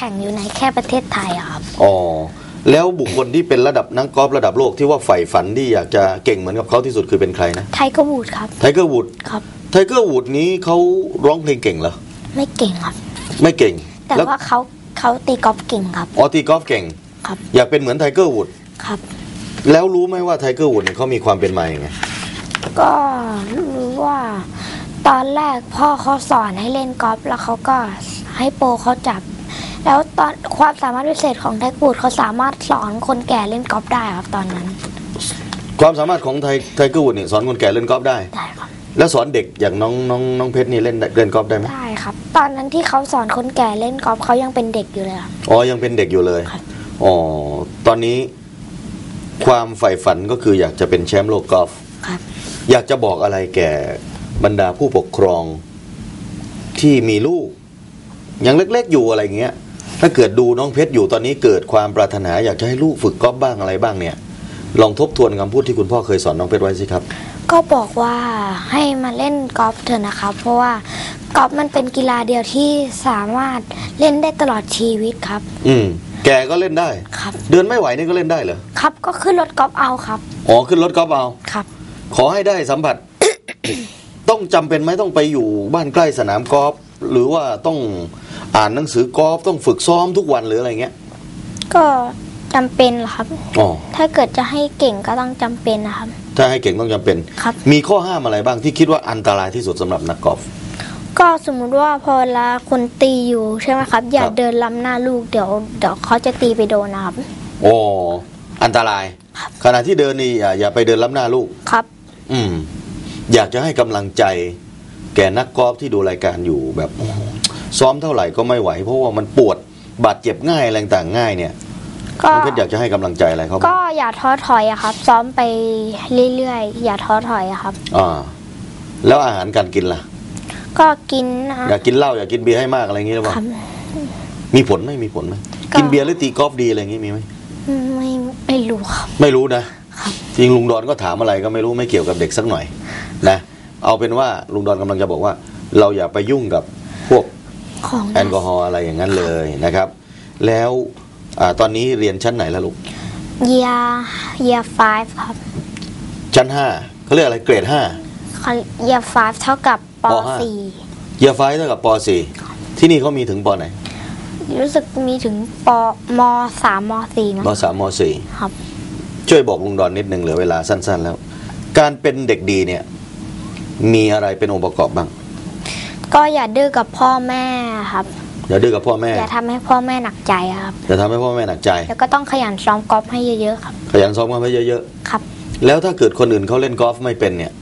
แข่งอยู่ในแค่ประเทศไทยอะครับ อ๋อ แล้วบุคคลที่เป็นระดับนักกอล์ฟระดับโลกที่ว่าใฝ่ฝันที่อยากจะเก่งเหมือนกับเขาที่สุดคือเป็นใครนะไทเกอร์วูดครับไทเกอร์วูดครับไทเกอร์วูดนี้เขาร้องเพลงเก่งเหรอไม่เก่งครับ ไม่เก่ง แต่แล้วว่าเขาเขาตีกอล์ฟเก่งครับออตีกอล์ฟเก่งครับ อยากเป็นเหมือนไทเกอร์วูดครับ แล้วรู้ไหมว่าไทเกอร์วูดเนี่ยเขามีความเป็นมาอย่างไงก็รู้ว่าตอนแรกพ่อเขาสอนให้เล่นกอล์ฟแล้วเขาก็ให้โปรเขาจับ แล้วตอนความสามารถพิเศษของไทเกอร์วูดเขาสามารถสอนคนแก่เล่นกอล์ฟได้ครับตอนนั้น ความสามารถของไทไทเกอร์วูดเนี่ยสอนคนแก่เล่นกอล์ฟได้ ได้ครับแล้วสอนเด็กอย่างน้องน้องน้องเพชรนี่เล่นได้เล่นกอล์ฟได้ไหมได้ครับ ตอนนั้นที่เขาสอนคนแก่เล่นกอล์ฟเขายังเป็นเด็กอยู่เลยครับ อ๋อยังเป็นเด็กอยู่เลยครับ อ๋อตอนนี้ ความใฝ่ฝันก็คืออยากจะเป็นแชมป์โลกกอล์ฟครับ อยากจะบอกอะไรแก่บรรดาผู้ปกครองที่มีลูกยังเล็กๆอยู่อะไรเงี้ย ถ้าเกิดดูน้องเพชรอยู่ตอนนี้เกิดความปรารถนาอยากจะให้ลูกฝึกกอล์ฟบ้างอะไรบ้างเนี่ย ลองทบทวนคำพูดที่คุณพ่อเคยสอนน้องเพชรไว้สิครับ ก็บอกว่าให้มาเล่นกอล์ฟเถอะนะครับเพราะว่ากอล์ฟมันเป็นกีฬาเดียวที่สามารถเล่นได้ตลอดชีวิตครับ อืมแกก็เล่นได้ ครับ เดินไม่ไหวนี่ก็เล่นได้เหรอครับก็ขึ้นรถกอล์ฟเอาครับอ๋อขึ้นรถกอล์ฟเอาครับ ขอให้ได้สัมผัส ต้องจำเป็นไหมต้องไปอยู่บ้านใกล้สนามกอล์ฟ หรือว่าต้องอ่านหนังสือกอล์ฟต้องฝึกซ้อมทุกวันหรืออะไรเงี้ย ก็จำเป็นเหรอครับ อ๋อ ถ้าเกิดจะให้เก่งก็ต้องจำเป็นนะครับ ถ้าให้เก่งต้องจำเป็น ครับ มีข้อห้ามอะไรบ้างที่คิดว่าอันตรายที่สุดสำหรับนักกอล์ฟ ก็สมมุติว่าพอเวลาคนตีอยู่ใช่ไหมครับ อย่าครับ เดินล้ำหน้าลูกเดี๋ยวเดี๋ยวเขาจะตีไปโดนนะครับ โอ้อันตราย ขณะที่เดินนี่อย่าอย่าไปเดินล้ำหน้าลูก ครับ อืม อยากจะให้กำลังใจ แก่นักกอล์ฟที่ดูรายการอยู่แบบโอ้โหซ้อมเท่าไหร่ก็ไม่ไหว เพราะว่ามันปวดบาดเจ็บง่ายอะไรต่างๆง่ายเนี่ยก็น้องเพชรอยากจะให้กำลังใจอะไรเขาบ้างก็อย่าท้อถอยอะครับ ซ้อมไปเรื่อยๆ อย่าท้อถอยอะครับ อ่า แล้วอาหารการกินล่ะ ก็กินนะอยากกินเหล้าอยากกินเบียร์ให้มากอะไรอย่างงี้หรือเปล่าครับมีผลไหมมีผลไหมก็ กินเบียร์หรือตีกอล์ฟดีอะไรอย่างงี้มีไหมไม่ไม่รู้ครับ ไม่รู้นะครับจริงลุงดอนก็ถามอะไรก็ไม่รู้ไม่เกี่ยวกับเด็กสักหน่อยนะ เอาเป็นว่าลุงดอนกำลังจะบอกว่า เราอย่าไปยุ่งกับพวกของแอลกอฮอล์อะไรอย่างนั้นเลยนะครับ แล้วอาตอนนี้เรียนชั้นไหนแล้วลูกเยียเยีย five ครับ ชั้นห้าเขาเรียกอะไรเกรดห้าเยีย five เท่ากับปปห้าสี่เยียไฟเท่ากับปสี่ที่นี่เขามีถึงปไหนรู้สึกมีถึงปมสามมสี่มั้งปสามมสี่ครับ ช่วยบอกลุงดอนนิดหนึ่งเหลือเวลาสั้น ๆ แล้ว การเป็นเด็กดีเนี่ย มีอะไรเป็นองค์ประกอบบ้าง ก็อย่าดื้อกับพ่อแม่ครับ อย่าดื้อกับพ่อแม่ อย่าทำให้พ่อแม่หนักใจครับ อย่าทำให้พ่อแม่หนักใจ แล้วก็ต้องขยันซ้อมกอล์ฟให้เยอะๆครับ ขยันซ้อมกันไว้เยอะครับๆแล้วถ้าเกิดคนอื่นเขาเล่นกอล์ฟไม่เป็นเนี่ย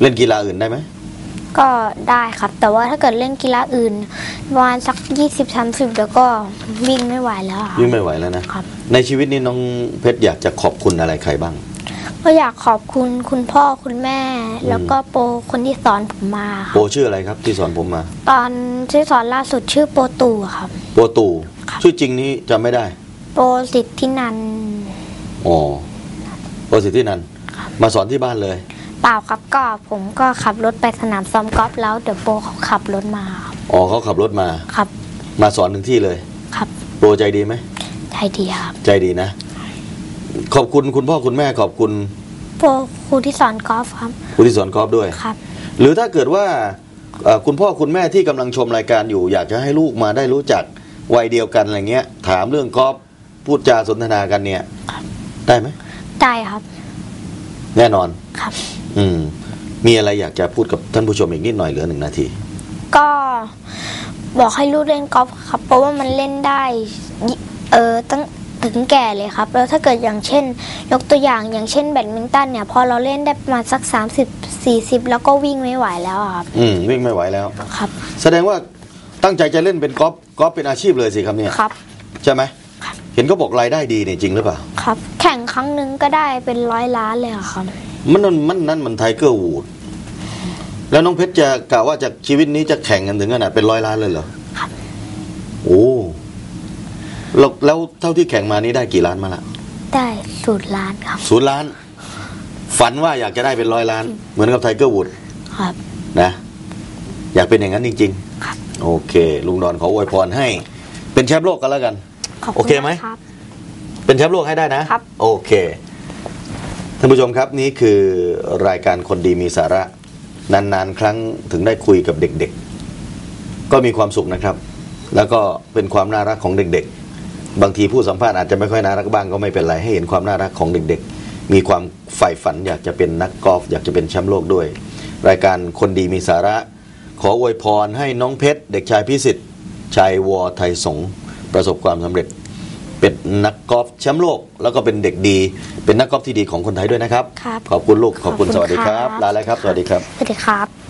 เล่นกีฬาอื่นได้ไหม ก็ได้ครับ แต่ว่าถ้าเกิดเล่นกีฬาอื่นประมาณสักยี่สิบสามสิบเดี๋ยวก็วิ่งไม่ไหวแล้วอะครับยิ่งไม่ไหวแล้วนะครับในชีวิตนี้น้องเพชรอยากจะขอบคุณอะไรใครบ้าง ก็อยากขอบคุณคุณพ่อคุณแม่ แล้วก็โปรคนที่สอนผมมาคโปรับรชื่ออะไรครับที่สอนผมมา ตอนที่สอนล่าสุดชื่อโปรตู่ครับ โปรตู่ครับ ชื่อจริงนี้จำไม่ได้โปรสิทธินันท์อ๋อโปรสิทธินันท์มาสอนที่บ้านเลย เปล่าครับก็ผมก็ขับรถไปสนามซ้อมกอล์ฟแล้วเดี๋ยวโปรเขาขับรถมาครับอ๋อเขาขับรถมา ครับมาสอนถึงที่เลย ครับโปรใจดีไหมใจดีครับ ใจดีนะ ขอบคุณคุณพ่อคุณแม่ขอบคุณโปรครูที่สอนกอล์ฟครับผู้ที่สอนกอล์ฟด้วย ครับ หรือถ้าเกิดว่าเอ่อคุณพ่อคุณแม่ที่กำลังชมรายการอยู่ อยากจะให้ลูกมาได้รู้จักวัยเดียวกันอะไรเงี้ย ถามเรื่องกอล์ฟพูดจาสนทนากันเนี่ย ได้ไหมได้ครับ แน่นอน ครับ อืม มีอะไรอยากจะพูดกับท่านผู้ชมอีกนิดหน่อยเหลือหนึ่งนาที ก็บอกให้ลูกเล่นกอล์ฟครับ เพราะว่ามันเล่นได้ยิเออตั้ง ถึงแก่เลยครับ แล้วถ้าเกิดอย่างเช่น ยกตัวอย่างอย่างเช่นแบดมินตันเนี่ยพอเราเล่นได้ประมาณสัก 30 40 แล้วก็วิ่งไม่ไหวแล้วอะครับอืมวิ่งไม่ไหวแล้ว ครับแสดงว่าตั้งใจจะเล่นเป็นกอล์ฟกอล์ฟเป็นอาชีพเลยสิครับเนี่ยครับ ใช่ไหมเห็นเขาบอกรายได้ดีเนี่ยจริงหรือเปล่า ครับ แข่งครั้งหนึ่งก็ได้เป็นร้อยล้านเลยอะครับ มันนั่นมันนั่นมันไทเกอร์วูดแล้วน้องเพชรจะกล่าวว่าจากชีวิตนี้จะแข่งกันถึงขนาดเป็นร้อยล้านเลยเหรอ ครับ โอ้ แล้วแล้วเท่าที่แข่งมานี้ได้กี่ล้านมาละได้สูตรล้านครับ ศูนย์ล้าน ฝันว่าอยากจะได้เป็นร้อยล้าน เหมือนกับไทเกอร์วูดครับ นะ อยากเป็นอย่างนั้นจริง ครับ ๆ โอเค ลุงดอนขออวยพรให้ เป็นแชมป์โลกกันแล้วกันขอบคุณโอเคไหม นะรับ เป็นแชมป์โลกให้ได้นะ ครับ โอเค ท่านผู้ชมครับนี่คือรายการคนดีมีสาระ นาน ๆ ครั้งถึงได้คุยกับเด็ก ๆ ก็มีความสุขนะครับ แล้วก็เป็นความน่ารักของเด็ก ๆ บางทีผู้สัมภาษณ์อาจจะไม่ค่อยน่ารักบ้างก็ไม่เป็นไรให้เห็นความน่ารักของเด็กๆ มีความใฝ่ฝันอยากจะเป็นนักกอล์ฟอยากจะเป็นแชมป์โลกด้วย รายการคนดีมีสาระ ขออวยพรให้น้องเพชร เด็กชายพิสิทธิ์ชัยวอไทยสงฆ์ประสบความสำเร็จ เป็นนักกอล์ฟแชมป์โลก แล้วก็เป็นเด็กดี เป็นนักกอล์ฟที่ดีของคนไทยด้วยนะครับครับขอบคุณลูกขอบคุณขอบคุณสวัสดีครับครับลาแล้วครับ สวัสดีครับสวัสดีครับ